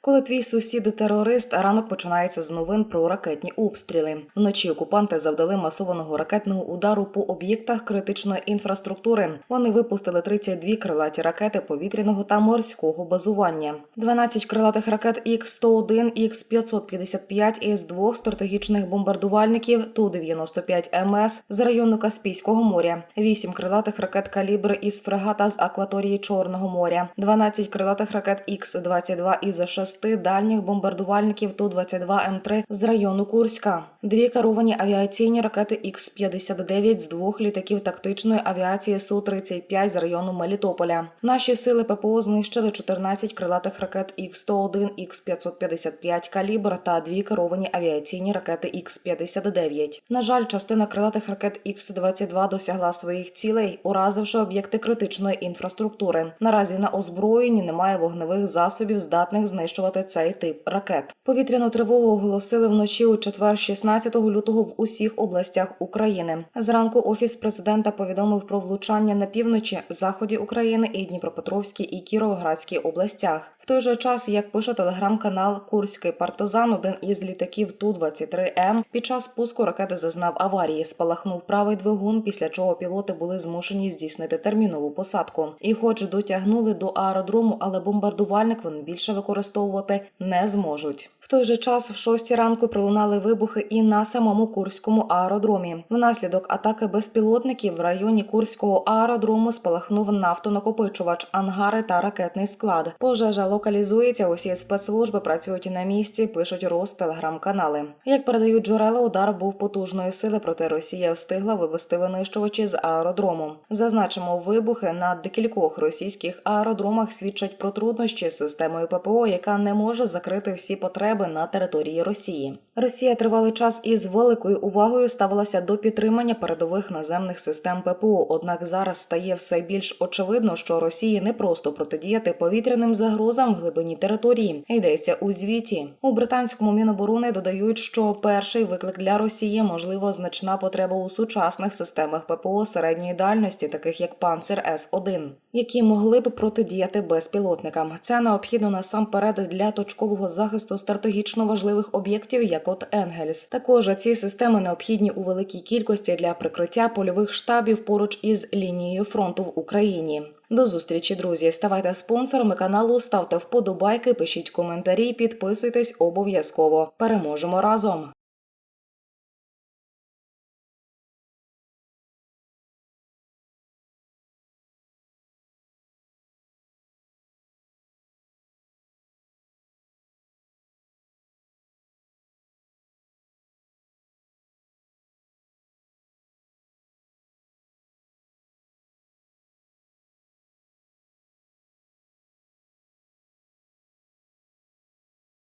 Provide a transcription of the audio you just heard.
Коли твій сусід терорист, ранок починається з новин про ракетні обстріли. Вночі окупанти завдали масованого ракетного удару по об'єктах критичної інфраструктури. Вони випустили 32 крилаті ракети повітряного та морського базування, 12 крилатих ракет Х-101, Х-555 із двох стратегічних бомбардувальників Ту-95 МС з району Каспійського моря, 8 крилатих ракет калібр із фрегата з акваторії Чорного моря, 12 крилатих ракет Х-22 із шести дальніх бомбардувальників Ту-22М3 з району Курська, дві керовані авіаційні ракети Х-59 з двох літаків тактичної авіації Су-35 з району Мелітополя. Наші сили ППО знищили 14 крилатих ракет Х-101, Х-555 калібр та дві керовані авіаційні ракети Х-59. На жаль, частина крилатих ракет Х-22 досягла своїх цілей, уразивши об'єкти критичної інфраструктури. Наразі на озброєнні немає вогневих засобів, здатних знищувати цей тип ракет. Повітряну тривогу оголосили вночі у четвер, 16 лютого, в усіх областях України. Зранку офіс президента повідомив про влучання на півночі, заході України і Дніпропетровській і Кіровоградській областях. Той же час, як пише телеграм-канал Курський партизан, один із літаків Ту-23М під час спуску ракети зазнав аварії, спалахнув правий двигун, після чого пілоти були змушені здійснити термінову посадку. І, хоч дотягнули до аеродрому, але бомбардувальник вони більше використовувати не зможуть. В той же час в шостій ранку пролунали вибухи і на самому Курському аеродромі. Внаслідок атаки безпілотників в районі Курського аеродрому спалахнув нафтонакопичувач, ангари та ракетний склад. Пожежа локалізується. Усі спецслужби працюють на місці. Пишуть роз телеграм-канали. Як передають джерела, удар був потужної сили, проте Росія встигла вивести винищувачі з аеродрому. Зазначимо, вибухи на декількох російських аеродромах свідчать про труднощі з системою ППО, яка не може закрити всі потреби на території Росії. Росія тривалий час із великою увагою ставилася до підтримання передових наземних систем ППО. Однак зараз стає все більш очевидно, що Росії не просто протидіяти повітряним загрозам в глибині території. Йдеться у звіті у британському міноборони. Додають, що перший виклик для Росії можливо значна потреба у сучасних системах ППО середньої дальності, таких як Панцер С 1 які могли б протидіяти безпілотникам. Це необхідно насамперед для точкового захисту стратегічно важливих об'єктів, як от Енгельс. Також ці системи необхідні у великій кількості для прикриття польових штабів поруч із лінією фронту в Україні. До зустрічі, друзі. Ставайте спонсорами каналу, ставте вподобайки, пишіть коментарі, підписуйтесь обов'язково. Переможемо разом.